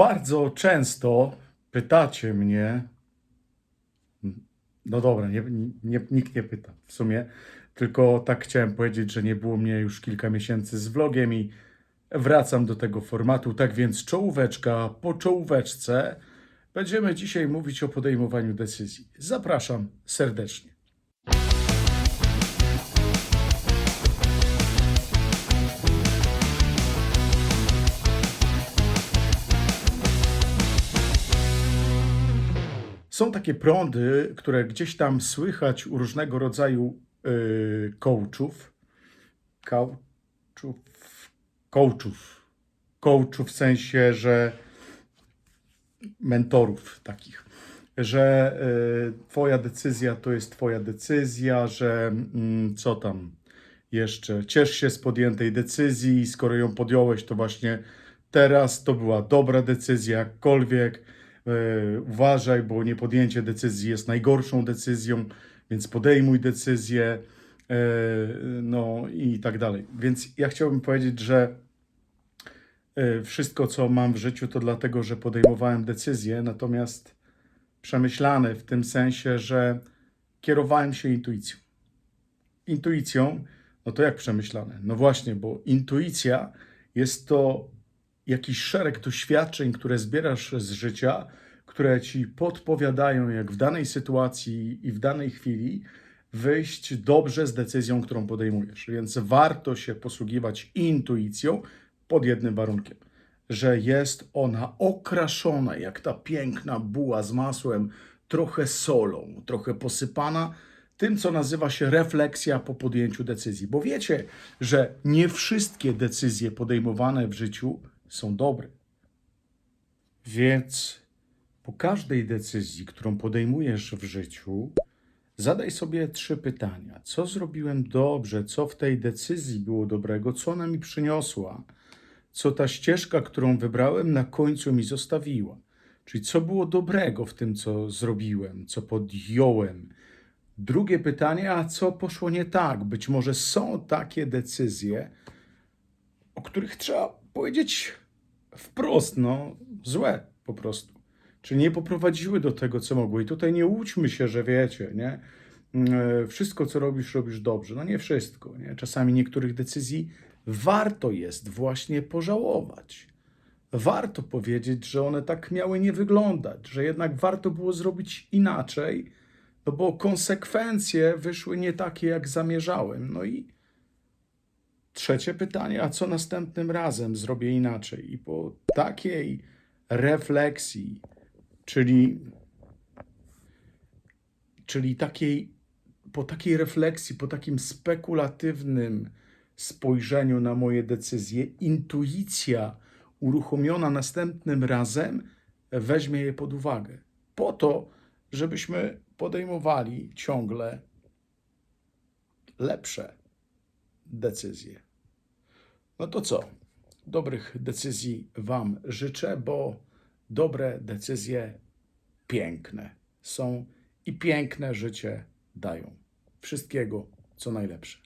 Bardzo często pytacie mnie, no dobra, nie, nie, nikt nie pyta w sumie, tylko tak chciałem powiedzieć, że nie było mnie już kilka miesięcy z vlogiem i wracam do tego formatu. Tak więc czołóweczka po czołóweczce będziemy dzisiaj mówić o podejmowaniu decyzji. Zapraszam serdecznie. Są takie prądy, które gdzieś tam słychać u różnego rodzaju yy, coachów. Coachów. Coachów. Coachów w sensie, że mentorów takich, że y, twoja decyzja to jest twoja decyzja, że mm, co tam jeszcze, ciesz się z podjętej decyzji, skoro ją podjąłeś, to właśnie teraz to była dobra decyzja, jakkolwiek y, uważaj, bo niepodjęcie decyzji jest najgorszą decyzją, więc podejmuj decyzję, y, no i tak dalej. Więc ja chciałbym powiedzieć, że y, wszystko, co mam w życiu, to dlatego, że podejmowałem decyzje, natomiast przemyślane w tym sensie, że kierowałem się intuicją. Intuicją, no to jak przemyślane? No właśnie, bo intuicja jest to jakiś szereg doświadczeń, które zbierasz z życia, które ci podpowiadają, jak w danej sytuacji i w danej chwili wyjść dobrze z decyzją, którą podejmujesz. Więc warto się posługiwać intuicją pod jednym warunkiem, że jest ona okraszona jak ta piękna buła z masłem, trochę solą, trochę posypana tym, co nazywa się refleksja po podjęciu decyzji. Bo wiecie, że nie wszystkie decyzje podejmowane w życiu są dobre. Więc po każdej decyzji, którą podejmujesz w życiu, zadaj sobie trzy pytania. Co zrobiłem dobrze? Co w tej decyzji było dobrego? Co ona mi przyniosła? Co ta ścieżka, którą wybrałem, na końcu mi zostawiła? Czyli co było dobrego w tym, co zrobiłem, co podjąłem? Drugie pytanie, a co poszło nie tak? Być może są takie decyzje, o których trzeba powiedzieć wprost, no złe po prostu. Czyli nie poprowadziły do tego, co mogły. I tutaj nie łudźmy się, że wiecie, nie? Mm, Wszystko, co robisz, robisz dobrze. No nie wszystko, nie? Czasami niektórych decyzji warto jest właśnie pożałować. Warto powiedzieć, że one tak miały nie wyglądać, że jednak warto było zrobić inaczej, no bo konsekwencje wyszły nie takie, jak zamierzałem. No i Trzecie pytanie, a co następnym razem zrobię inaczej? I po takiej refleksji, czyli, czyli takiej, po takiej refleksji, po takim spekulatywnym spojrzeniu na moje decyzje, intuicja uruchomiona następnym razem weźmie je pod uwagę. Po to, żebyśmy podejmowali ciągle lepsze decyzje. No to co? Dobrych decyzji Wam życzę, bo dobre decyzje piękne są i piękne życie dają. Wszystkiego, co najlepsze.